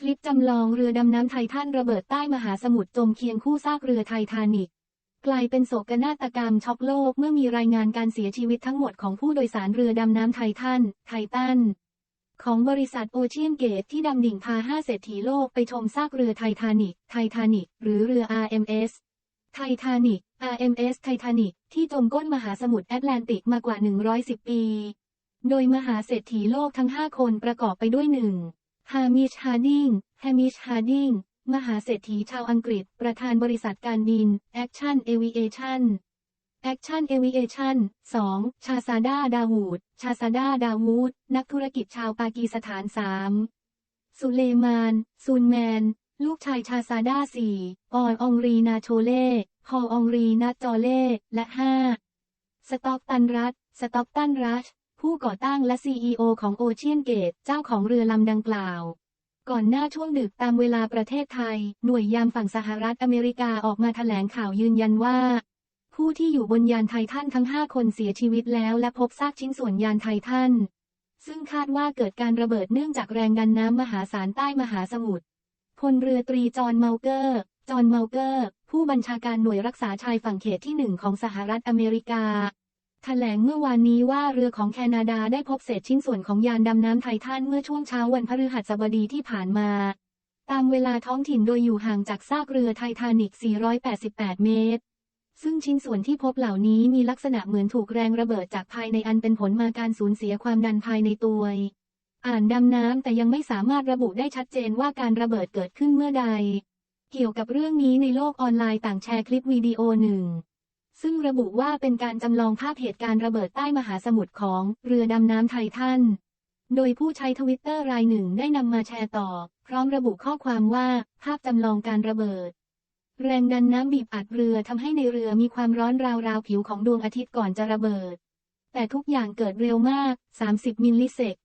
คลิปจำลองเรือดำน้ำไททันระเบิดใต้มหาสมุทรจมเคียงคู่ซากเรือไททานิกกลายเป็นโศกนาฏกรรมช็อกโลกเมื่อมีรายงานการเสียชีวิตทั้งหมดของผู้โดยสารเรือดำน้ำไททัน ไททัน ของบริษัทโอเชียนเกตที่ดำดิ่งพาห้าเศรษฐีโลกไปชมซากเรือไททานิกไททานิกหรือเรือ RMS ไททานิก RMS ไททานิกที่จมก้นมหาสมุทรแอตแลนติกมากว่า 110 ปี โดยมหาเศรษฐีโลกทั้ง 5 คนประกอบไปด้วยหนึ่ง ฮามิชฮาร์ดิงแฮมิชฮาร์ดิง มหาเศรษฐีชาวอังกฤษ ประธานบริษัทการบิน Action Aviation Action Aviation 2. ชาซาดา ดาวูด ชาซาดา ดาวูด นักธุรกิจชาวปากีสถาน 3. สุเลมาน ซูนแมน ลูกชายชาซาดา 4. ออนองรีนาโชเล่ฮอองรีนาจอเล่ และ 5. สต็อกตันรัฐ สต็อกตันรัช ผู้ก่อตั้งและ CEO ของโอเชียนเกต เจ้าของเรือลำดังกล่าว ก่อนหน้าช่วงดึกตามเวลาประเทศไทย หน่วยยามฝั่งสหรัฐอเมริกาออกมาแถลงข่าวยืนยันว่า ผู้ที่อยู่บนยานไททันทั้ง 5 คนเสียชีวิตแล้วและพบซากชิ้นส่วนยานไททันซึ่งคาดว่าเกิดการระเบิดเนื่องจากแรงดันน้ำมหาศาลใต้มหาสมุทรพลเรือตรีจอห์นเมาเกอร์ จอห์นเมาเกอร์ ผู้บัญชาการหน่วยรักษาชายฝั่งเขตที่หนึ่งของสหรัฐอเมริกา แถลงเมื่อวานนี้ว่าเรือของแคนาดาได้พบเศษชิ้นส่วนของยานดำน้ำไททันเมื่อช่วงเช้าวันพฤหัสบดีที่ผ่านมา ตามเวลาท้องถิ่นโดยอยู่ห่างจากซากเรือไททานิก 488 เมตร ซึ่งชิ้นส่วนที่พบเหล่านี้มีลักษณะเหมือนถูกแรงระเบิดจากภายในอันเป็นผลมาการสูญเสียความดันภายในตัว อ่านดำน้ำแต่ยังไม่สามารถระบุได้ชัดเจนว่าการระเบิดเกิดขึ้นเมื่อใด เกี่ยวกับเรื่องนี้ในโลกออนไลน์ต่างแชร์คลิปวิดีโอหนึ่ง ซึ่งระบุว่าเป็นการจำลองภาพเหตุการณ์ระเบิดใต้มหาสมุทรของเรือดำน้ำไททัน โดยผู้ใช้ทวิตเตอร์รายหนึ่งได้นำมาแชร์ต่อ พร้อมระบุข้อความว่าภาพจำลองการระเบิด แรงดันน้ำบีบอัดเรือทำให้ในเรือมีความร้อนราวๆผิวของดวงอาทิตย์ก่อนจะระเบิด แต่ทุกอย่างเกิดเร็วมาก 30 มิลลิเซก